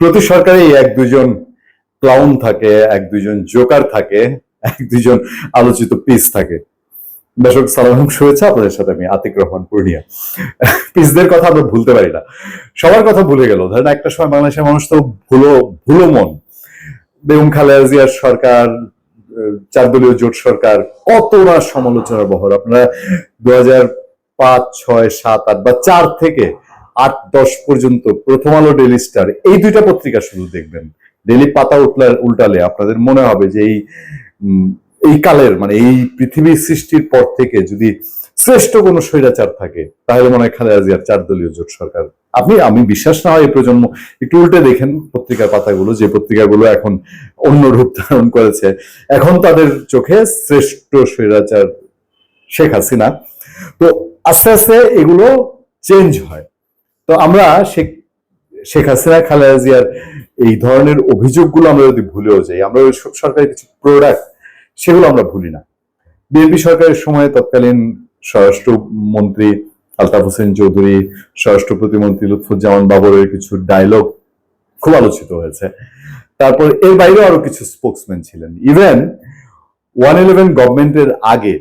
প্রতি সরকারে এক দুজন ক্লাউন থাকে, এক দুজন জোকার থাকে, এক দুজন আলোচিত পিস থাকে। দর্শক, সালাম শুভেচ্ছা। আপনাদের সাথে আমি আতিক রহমান পূর্ণিয়া। পিসদের কথা আমরা ভুলতে পারি না। সবার কথা ভুলে গেল। ধরেন একটা সময় বাংলাদেশের মানুষ তো ভুলো ভুলো মন। বেগম খালেদা জিয়ার সরকার চার দলীয় জোট সরকার কত না সমালোচনার বহর। আপনারা দু হাজার পাঁচ, ছয়, সাত, আট বা চার থেকে আট দশ পর্যন্ত প্রথম আলো ডেলি স্টার এই দুইটা পত্রিকা শুধু দেখবেন। ডেলি পাতা উল্টার উল্টালে আপনাদের মনে হবে যে এই এই কালের মানে এই পৃথিবীর সৃষ্টির পর থেকে যদি শ্রেষ্ঠ কোনো স্বৈরাচার থাকে, তাহলে মনে হয় খালেদা জিয়ার চার দলীয় জোট সরকার। আপনি, আমি বিশ্বাস না হয় এই প্রজন্ম, একটু উল্টে দেখেন পত্রিকার পাতাগুলো, যে পত্রিকাগুলো এখন অন্য রূপ ধারণ করেছে। এখন তাদের চোখে শ্রেষ্ঠ স্বৈরাচার শেখ হাসিনা। তো আস্তে আস্তে এগুলো চেঞ্জ হয়। তো আমরা শেখ শেখ হাসিনা, খালেদা জিয়ার এই ধরনের অভিযোগগুলো আমরা যদি ভুলেও যাই, আমরা ওই সরকারের কিছু প্রোডাক্ট সেগুলো আমরা ভুলি না। বিএনপি সরকারের সময় তৎকালীন স্বরাষ্ট্র মন্ত্রী আলতাফ হোসেন চৌধুরী, স্বরাষ্ট্র প্রতিমন্ত্রী লুৎফুজ্জামান বাবরের কিছু ডায়লগ খুব আলোচিত হয়েছে। তারপর এর বাইরেও আরও কিছু স্পোক্সম্যান ছিলেন। ইভেন ওয়ান ইলেভেন গভর্নমেন্টের আগে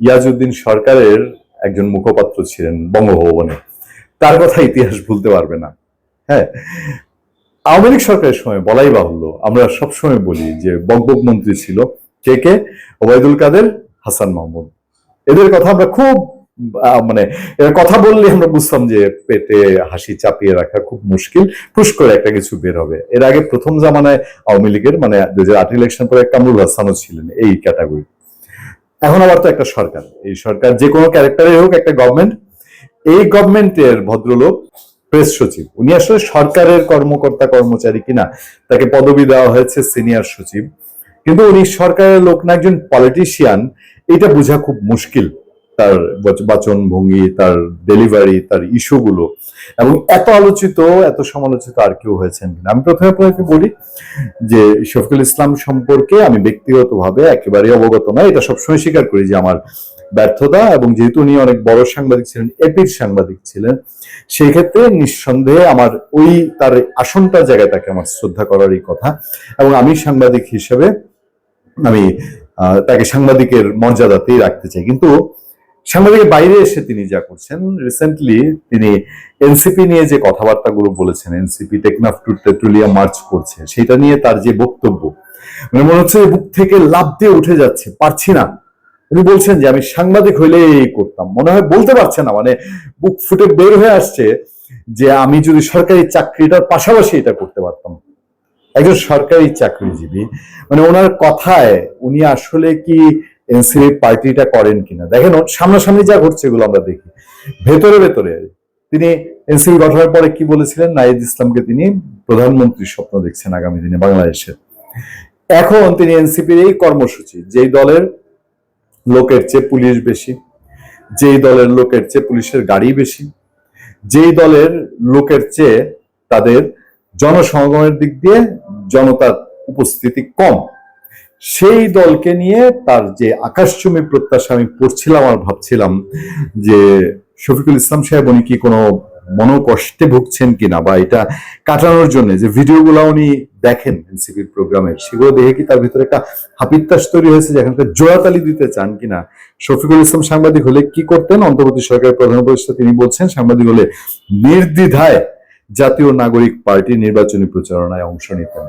ইয়াজউদ্দিন সরকারের একজন মুখপাত্র ছিলেন বঙ্গভবনে। তার কথা ইতিহাস ভুলতে পারবে না। হ্যাঁ আওয়ামী লীগ সরকারের সময় বলাই বাহুল্য। আমরা সবসময় বলি যে বকবক মন্ত্রী ছিল কে কে? ওবায়দুল কাদের, হাসান মাহমুদ। এদের কথা আমরা খুব মানে এর কথা বললে আমরা বুঝতাম যে পেটে হাসি চাপিয়ে রাখা খুব মুশকিল ফুস করে একটা কিছু বের হবে। এর আগে প্রথম জামানায় আওয়ামী লীগের মানে দুই হাজার আট ইলেকশন পরে কামরুল হাসানও ছিলেন এই ক্যাটাগরি এখন আবার তো একটা সরকার। এই সরকার যে কোনো ক্যারেক্টারে হোক, একটা গভর্নমেন্ট এই গভর্নমেন্টের ভদ্রলোক প্রেস সচিব। উনি আসলে সরকারের কর্মকর্তা, কর্মচারী কিনা, তাকে পদবি দেওয়া হয়েছে সিনিয়র সচিব। কিন্তু উনি সরকারের লোক না, একজন পলিটিশিয়ান এটা বোঝা খুব মুশকিল, তার বচ- বাচন ভঙ্গি তার ডেলিভারি তার ইস্যুগুলো এবং এত আলোচিত, এত সমালোচিত আর কেউ হয়েছেন কিনা। আমি প্রথমে আপনাকে বলি যে, শফিকুল ইসলাম সম্পর্কে আমি ব্যক্তিগতভাবে একেবারে অবগত নয়। এটা সবসময় স্বীকার করি যে, আমার ব্যর্থতা এবং যেহেতু উনি অনেক বড় সাংবাদিক ছিলেন, এপির সাংবাদিক ছিলেন সেই ক্ষেত্রে নিঃসন্দেহে আমার ওই তার আসনটার জায়গায় তাকে আমার শ্রদ্ধা করারই কথা এবং আমি সাংবাদিক হিসেবে আমি তাকে সাংবাদিকের মর্যাদাতেই রাখতে চাই। কিন্তু সাংবাদিকের বাইরে এসে তিনি যা করছেন রিসেন্টলি তিনি এনসিপি নিয়ে যে কথাবার্তাগুলো বলেছেন এনসিপি টেকনাফ টু পেট্রোলিয়াম মার্চ করছে, সেটা নিয়ে তার যে বক্তব্য মানে মনে হচ্ছে বুক থেকে লাভ দিয়ে উঠে যাচ্ছে, পারছি না। উনি বলছেন যে, আমি সাংবাদিক হইলে এই করতাম। মনে হয় বলতে পারছে না মানে বুক ফুটে বের হয়ে আসছে যে, আমি যদি সরকারি চাকরিটার পাশাপাশি এটা করতে পারতাম। একজন সরকারি চাকরিজীবী মানে ওনার কথায় উনি আসলে কি এনসিপি পার্টিটা করেন কিনা? দেখেন সামনাসামনি যা ঘটছে এগুলো আমরা দেখি। ভেতরে ভেতরে তিনি এনসিপি গঠনের পরে কি বলেছিলেন? নাইদ ইসলামকে তিনি প্রধানমন্ত্রীর স্বপ্ন দেখছেন আগামী দিনে বাংলাদেশের এখন তিনি এনসিপির এই কর্মসূচি, যেই দলের লোকের চেয়ে পুলিশ বেশি, যেই দলের লোকের চেয়ে পুলিশের গাড়ি বেশি, যেই দলের লোকের চেয়ে তাদের জনসমাগমের দিক দিয়ে জনতার উপস্থিতি কম, সেই দলকে নিয়ে তার যে আকাশচুম্বী প্রত্যাশা আমি পড়ছিলাম আর ভাবছিলাম যে শফিকুল ইসলাম সাহেব উনি কি কোনো মনোকষ্টে ভুগছেন কিনা বা এটা কাটানোর জন্য, যে ভিডিওগুলো উনি দেখেন এনসিপির প্রোগ্রামের সেগুলো দেখে কি তার ভিতরে একটা হাপিত্তাস তৈরি হয়েছে যে এখানকার জোড়াতালি দিতে চান কিনা? শফিকুল ইসলাম সাংবাদিক হলে কি করতেন? অন্তর্বর্তী সরকারের প্রধান উপদেষ্টা তিনি বলছেন, সাংবাদিক হলে নির্দ্বিধায় জাতীয় নাগরিক পার্টি নির্বাচনী প্রচারণায় অংশ নিতেন।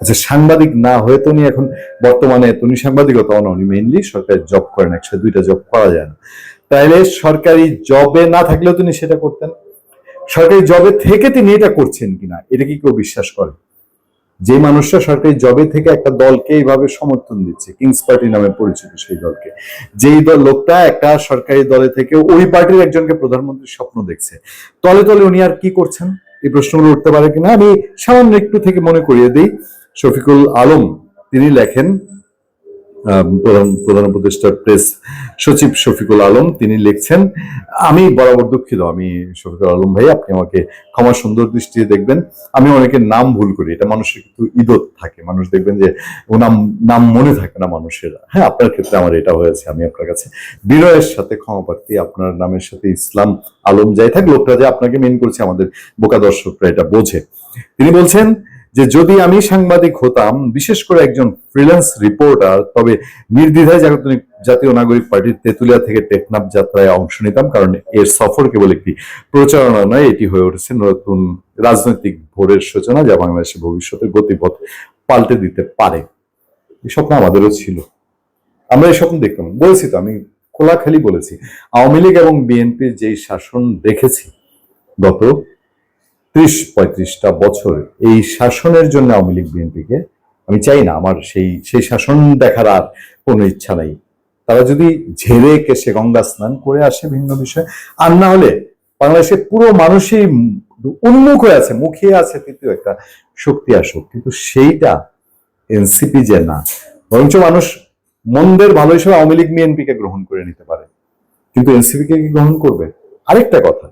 আচ্ছা সাংবাদিক না হয়ে তো উনি এখন বর্তমানে উনি সাংবাদিকতা না, উনি মেইনলি সরকারি জব করেন, একসাথে দুইটা জব করা যায় না। তাইলে সরকারি জবে না থাকলেও তিনি সেটা করতেন। সরকারি জবে থেকে তিনি এটা করছেন কিনা, এটা কি কেউ বিশ্বাস করে? যে মানুষটা সরকারি জবে থেকে একটা দলকে এইভাবে সমর্থন দিচ্ছে কিংস পার্টি নামে পরিচিত সেই দলকে। যেই দল লোকটা একটা সরকারি দলে থেকে ওই পার্টির একজনকে প্রধানমন্ত্রীর স্বপ্ন দেখছে। তলে তলে উনি আর কি করছেন? এই প্রশ্নগুলো উঠতে পারে কিনা? আমি সামান্য একটু থেকে মনে করিয়ে দিই। শফিকুল আলম, তিনি লেখেন প্রধান উপদেষ্টা প্রেস সচিব শফিকুল আলম, তিনি লিখছেন, আমি বরাবর দুঃখিত। আমি শফিকুল আলম ভাই, আপনি আমাকে ক্ষমা সুন্দর দৃষ্টিতে দেখবেন। আমি অনেকের নাম ভুল করি। এটা মানুষের কিন্তু ইদত থাকে। মানুষ দেখবেন যে ও নাম নাম মনে থাকে না মানুষের। হ্যাঁ আপনার ক্ষেত্রে আমার এটা হয়েছে। আমি আপনার কাছে বিনয়ের সাথে ক্ষমা প্রার্থী। আপনার নামের সাথে ইসলাম আলম যাই থাক, লোকটা যে আপনাকে মেন করছে, আমাদের বোকা দর্শকরা এটা বোঝে। তিনি বলছেন যে যদি আমি সাংবাদিক হতাম, বিশেষ করে একজন ফ্রিল্যান্স রিপোর্টার তবে নির্দ্বিধায় জাতীয় নাগরিক পার্টির তেতুলিয়া থেকে টেকনাফ যাত্রায় অংশ নিতাম, কারণ এর সফর কেবল একটি প্রচারণা নয়, এটি হয়ে উঠেছে নতুন রাজনৈতিক ভোরের সূচনা, যা বাংলাদেশের ভবিষ্যতের গতিপথ পাল্টে দিতে পারে। এই স্বপ্ন আমাদেরও ছিল। আমরা এই স্বপ্ন দেখতাম। বলেছি তো, আমি খোলাখালি বলেছি, আওয়ামী লীগ এবং বিএনপির যেই শাসন দেখেছি, গত ত্রিশ পঁয়ত্রিশটা বছর এই শাসনের জন্য আওয়ামী লীগ বিএনপিকে, আমি চাই না আমার সেই সেই শাসন দেখার আর কোনো ইচ্ছা নাই। তারা যদি ঝেড়ে কেসে গঙ্গা স্নান করে আসে ভিন্ন বিষয়, আর না হলে বাংলাদেশের পুরো মানুষই উন্মুখ হয়ে আছে, মুখিয়ে আছে তৃতীয় একটা শক্তি আসুক কিন্তু সেইটা এনসিপি যে না, বরঞ্চ মানুষ মন্দের ভালো হিসেবে আওয়ামী লীগ বিএনপিকে গ্রহণ করে নিতে পারে। কিন্তু এনসিপিকে কি গ্রহণ করবে? আরেকটা কথা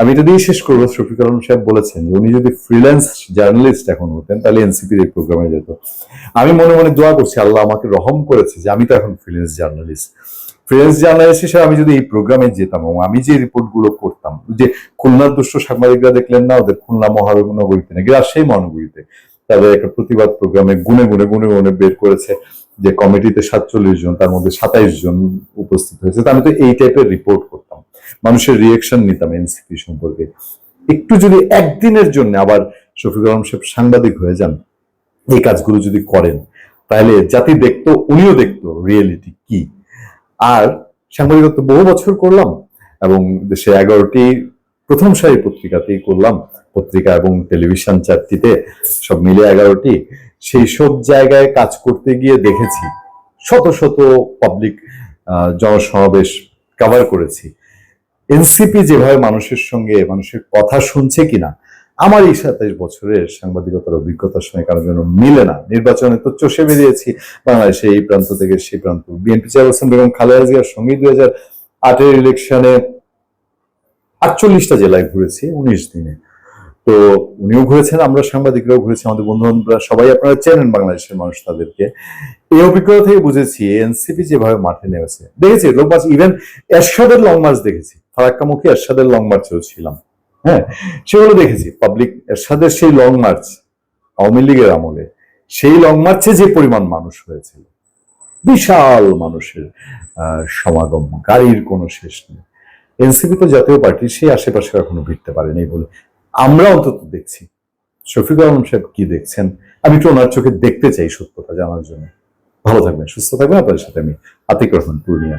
আমি এটা দিয়ে শেষ করব। শফিক আলম সাহেব বলেছেন যে, উনি যদি ফ্রিল্যান্স জার্নালিস্ট এখন হতেন, তাহলে এনসিপির এই প্রোগ্রামে যেত। আমি মনে মনে দোয়া করছি, আল্লাহ আমাকে রহম করেছে যে, আমি তো এখন ফ্রিল্যান্স জার্নালিস্ট ফ্রিল্যান্স জার্নালিস্ট হিসেবে আমি যদি এই প্রোগ্রামে যেতাম এবং আমি যে রিপোর্টগুলো করতাম, যে খুলনার দুষ্ট সাংবাদিকরা দেখলেন না, ওদের খুলনা মহানগরীতে নাকি রাজশাহী মহানগরীতে, তাদের একটা প্রতিবাদ প্রোগ্রামে গুনে গুনে গুনে গুনে বের করেছে যে কমিটিতে সাতচল্লিশ জন, তার মধ্যে সাতাইশ জন উপস্থিত হয়েছে। তা আমি তো এই টাইপের রিপোর্ট করতাম। মানুষের রিয়েকশন নিতাম এনসিপি সম্পর্কে। একটু যদি একদিনের জন্য আবার শফিকুল আলম সাহেব সাংবাদিক হয়ে যান, এই কাজগুলো যদি করেন, তাহলে জাতি দেখতো, উনিও দেখতো রিয়েলিটি কি। আর সাংবাদিকত্ব বহু বছর করলাম, এবং দেশে এগারোটি প্রথম সারি পত্রিকাতেই করলাম, পত্রিকা এবং টেলিভিশন চারটিতে সব মিলে এগারোটি। সেই সব জায়গায় কাজ করতে গিয়ে দেখেছি, শত শত পাবলিক জনসমাবেশ কভার করেছি। এনসিপি যেভাবে মানুষের সঙ্গে মানুষের কথা শুনছে কিনা, আমার এই সাতাইশ বছরের সাংবাদিকতার অভিজ্ঞতার সঙ্গে কারোর জন্য মিলে না। নির্বাচনে তো চষে বেরিয়েছি বাংলাদেশে এই প্রান্ত থেকে সেই প্রান্ত। বিএনপি চেয়ারপারসন বেগম খালেদা জিয়ার সঙ্গে দুই হাজার আটের ইলেকশনে আটচল্লিশটা জেলায় ঘুরেছি, উনিশ দিনে। তো উনিও ঘুরেছেন, আমরা সাংবাদিকরাও ঘুরেছি, আমাদের বন্ধু বান্ধবরা সবাই আপনারা চেনেন বাংলাদেশের মানুষ তাদেরকে। এই অভিজ্ঞতা থেকে বুঝেছি এনসিপি যেভাবে মাঠে নেমেছে। দেখেছি লং মার্চ ইভেন এরশাদের লং মার্চ দেখেছি। ফারাক্কামুখী এরশাদের লং মার্চেও ছিলাম। হ্যাঁ সেগুলো দেখেছি। পাবলিক এরশাদের সেই লং মার্চ আওয়ামী লীগের আমলে, সেই লং মার্চে যে পরিমাণ মানুষ হয়েছিল, বিশাল মানুষের সমাগম, গাড়ির কোনো শেষ নেই। এনসিপি তো জাতীয় পার্টি, সেই আশেপাশে এখনও ভিড়তে পারেনি বলে আমরা অন্তত দেখছি। শফিকুল আলম সাহেব কি দেখছেন? আমি একটু ওনার চোখে দেখতে চাই সত্যতা জানার জন্য। ভালো থাকবেন, সুস্থ থাকবেন। আপনাদের সাথে আমি আতিক রহমান, পূর্ণিয়া।